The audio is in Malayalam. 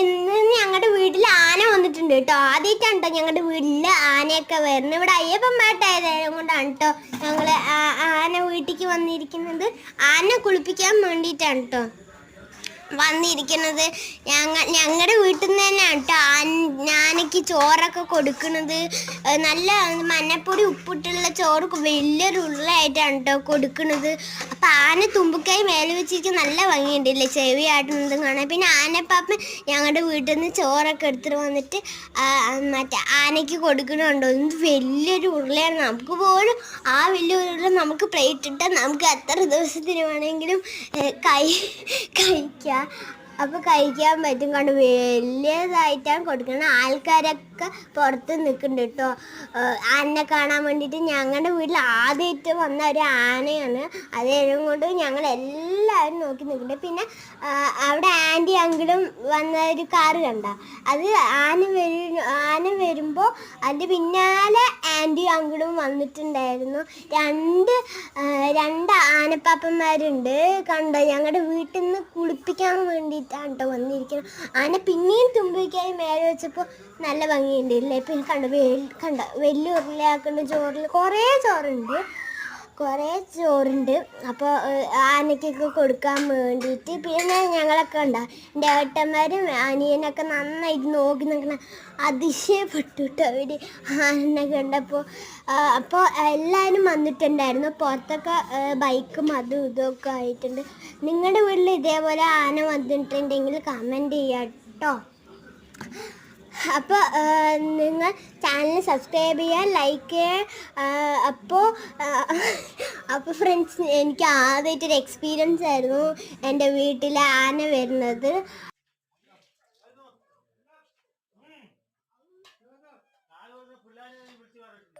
ഇന്ന് ഞങ്ങളുടെ വീട്ടിൽ ആന വന്നിട്ടുണ്ട് കേട്ടോ. ആദ്യമായിട്ടാണ് കേട്ടോ ഞങ്ങളുടെ വീട്ടിൽ ആനയൊക്കെ വരുന്നത്. ഇവിടെ അയ്യപ്പം പാട്ടായതായത് കൊണ്ടാണ് കേട്ടോ ഞങ്ങൾ ആന വീട്ടിലേക്ക് വന്നിരിക്കുന്നത്. ആന കുളിപ്പിക്കാൻ വേണ്ടിയിട്ടാണ് കേട്ടോ വന്നിരിക്കുന്നത്. ഞങ്ങ ഞങ്ങളുടെ വീട്ടിൽ നിന്ന് തന്നെയാണ് കേട്ടോ ആനയ്ക്ക് ചോറൊക്കെ കൊടുക്കുന്നത്. നല്ല മഞ്ഞപ്പൊടി ഉപ്പിട്ടുള്ള ചോറ് വലിയൊരു ഉരുളയായിട്ടാണ് കേട്ടോ കൊടുക്കുന്നത്. അപ്പം ആന തുമ്പിക്കായി മേലെ വെച്ചിരിക്കും നല്ല ഭംഗിയുണ്ടല്ലേ? ചെവി ആട്ടുന്നതും കാണാൻ. പിന്നെ ആനപ്പാപ്പൻ ഞങ്ങളുടെ വീട്ടിൽ നിന്ന് ചോറൊക്കെ എടുത്തിട്ട് വന്നിട്ട് മറ്റേ ആനയ്ക്ക് കൊടുക്കണുണ്ടോ ഇത് വലിയൊരു ഉരുളയാണ്. നമുക്ക് പോലും ആ വലിയ ഉരുള നമുക്ക് പ്ലേറ്റ് ഇട്ടാൽ നമുക്ക് എത്ര ദിവസത്തിന് വേണമെങ്കിലും കൈ കഴിക്കാം. അപ്പോൾ കഴിക്കാൻ പറ്റും. കണ്ട് വലിയതായിട്ടാണ് കൊടുക്കണം ആൾക്കാരൊക്കെ പുറത്ത് നിൽക്കുന്നുണ്ട് കേട്ടോ. ആനനെ കാണാൻ വേണ്ടിയിട്ട് ഞങ്ങളുടെ വീട്ടിൽ ആദ്യമായിട്ട് വന്ന ഒരു ആനയാണ്. അതേതും കൊണ്ട് ഞങ്ങൾ എല്ലാവരും നോക്കി നിൽക്കുന്നുണ്ട്. പിന്നെ അവിടെ ആന്റി അങ്കിളും വന്ന ഒരു കാറ് കണ്ട? അത് ആന വരും ആന വരുമ്പോൾ അതിന്റെ പിന്നാലെ ആന്റി അങ്കിളും വന്നിട്ടുണ്ടായിരുന്നു. രണ്ട് രണ്ട് ആനപ്പാപ്പന്മാരുണ്ട്. കണ്ടോ ഞങ്ങളുടെ വീട്ടിൽ നിന്ന് കുളിപ്പിക്കാൻ വേണ്ടിയിട്ടാണ് കേട്ടോ വന്നിരിക്കുന്നത് ആന പിന്നെയും തുമ്പിക്കായി മേലെ വെച്ചപ്പോൾ നല്ല ഭംഗിയുണ്ട്. ഇല്ലേ? പിന്നെ കണ്ടോ വെൽ കണ്ടോ വലിയ ഉരുളയാക്കുന്ന ചോറിൽ കുറേ ചോറുണ്ട്. കുറേ ചോറുണ്ട്. അപ്പോൾ ആനയ്ക്കൊക്കെ കൊടുക്കാൻ വേണ്ടിയിട്ട് പിന്നെ ഞങ്ങളൊക്കെ ഉണ്ടാ എന്റെ ഏട്ടന്മാരും അനിയനൊക്കെ നന്നായിട്ട് നോക്കി നിൽക്കണ അതിശയപ്പെട്ടു കേട്ടോ അവർ ആനനെ കണ്ടപ്പോൾ. അപ്പോൾ എല്ലാവരും വന്നിട്ടുണ്ടായിരുന്നു. പുറത്തൊക്കെ ബൈക്കും അതും ഇതൊക്കെ ആയിട്ടുണ്ട്. നിങ്ങളുടെ വീട്ടിൽ ഇതേപോലെ ആന വന്നിട്ടുണ്ടെങ്കിൽ കമന്റ് ചെയ്യാം കേട്ടോ. അപ്പോൾ നിങ്ങൾ ചാനൽ സബ്സ്ക്രൈബ് ചെയ്യുക ലൈക്ക് ചെയ്യുക അപ്പോൾ അപ്പോൾ ഫ്രണ്ട്സ് എനിക്ക് ആദ്യമായിട്ടൊരു എക്സ്പീരിയൻസ് ആയിരുന്നു എന്റെ വീട്ടിൽ ആന വരുന്നത്.